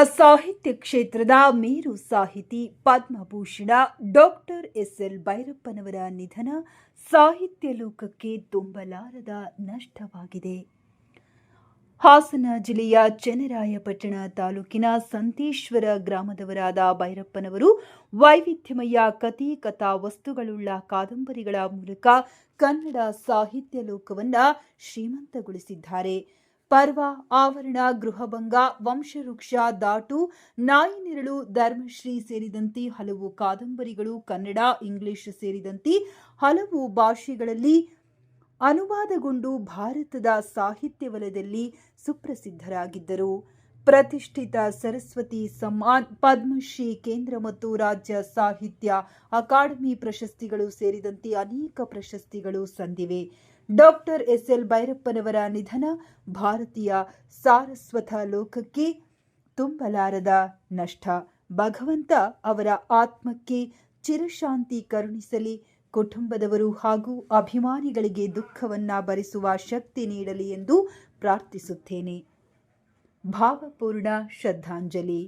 ಸಾಹಿತ್ಯ ಕ್ಷೇತ್ರದ ಮೇರು ಸಾಹಿತಿ ಪದ್ಮಭೂಷಣ ಡಾಕ್ಟರ್ ಎಸ್ ಎಲ್ ಭೈರಪ್ಪನವರ ನಿಧನ ಸಾಹಿತ್ಯ ಲೋಕಕ್ಕೆ ತುಂಬಲಾರದ ನಷ್ಟವಾಗಿದೆ. ಹಾಸನ ಜಿಲ್ಲೆಯ ಚೆನ್ನರಾಯಪಟ್ಟಣ ತಾಲೂಕಿನ ಸಂತೇಶ್ವರ ಗ್ರಾಮದವರಾದ ಭೈರಪ್ಪನವರು ವೈವಿಧ್ಯಮಯ ಕಥೆ, ಕಥಾ ವಸ್ತುಗಳುಳ್ಳ ಕಾದಂಬರಿಗಳ ಮೂಲಕ ಕನ್ನಡ ಸಾಹಿತ್ಯ ಲೋಕವನ್ನು ಶ್ರೀಮಂತಗೊಳಿಸಿದ್ದಾರೆ. ಪರ್ವ, ಆವರಣ, ಗೃಹಭಂಗ, ವಂಶವೃಕ್ಷ ದಾಟು ನಾಯಿನೆರಳು ಧರ್ಮಶ್ರೀ ಸೇರಿದಂತೆ ಹಲವು ಕಾದಂಬರಿಗಳು ಕನ್ನಡ, ಇಂಗ್ಲಿಷ್ ಸೇರಿದಂತೆ ಹಲವು ಭಾಷೆಗಳಲ್ಲಿ ಅನುವಾದಗೊಂಡು ಭಾರತದ ಸಾಹಿತ್ಯ ವಲಯದಲ್ಲಿ ಸುಪ್ರಸಿದ್ಧರಾಗಿದ್ದರು. ಪ್ರತಿಷ್ಠಿತ ಸರಸ್ವತಿ ಸಮ್ಮಾನ್, ಪದ್ಮಶ್ರೀ ಕೇಂದ್ರ ಮತ್ತು ರಾಜ್ಯ ಸಾಹಿತ್ಯ ಅಕಾಡೆಮಿ ಪ್ರಶಸ್ತಿಗಳು ಸೇರಿದಂತೆ ಅನೇಕ ಪ್ರಶಸ್ತಿಗಳು ಸಂದಿವೆ. ಡಾಕ್ಟರ್ ಎಸ್ ಎಲ್ ಭೈರಪ್ಪನವರ ನಿಧನ ಭಾರತೀಯ ಸಾರಸ್ವತ ಲೋಕಕ್ಕೆ ತುಂಬಲಾರದ ನಷ್ಟ. ಭಗವಂತ ಅವರ ಆತ್ಮಕ್ಕೆ ಚಿರಶಾಂತಿ ಕರುಣಿಸಲಿ. ಕುಟುಂಬದವರು ಹಾಗೂ ಅಭಿಮಾನಿಗಳಿಗೆ ದುಃಖವನ್ನ ಭರಿಸುವ ಶಕ್ತಿ ನೀಡಲಿ ಎಂದು ಪ್ರಾರ್ಥಿಸುತ್ತೇನೆ. ಭಾವಪೂರ್ಣ ಶ್ರದ್ಧಾಂಜಲಿ.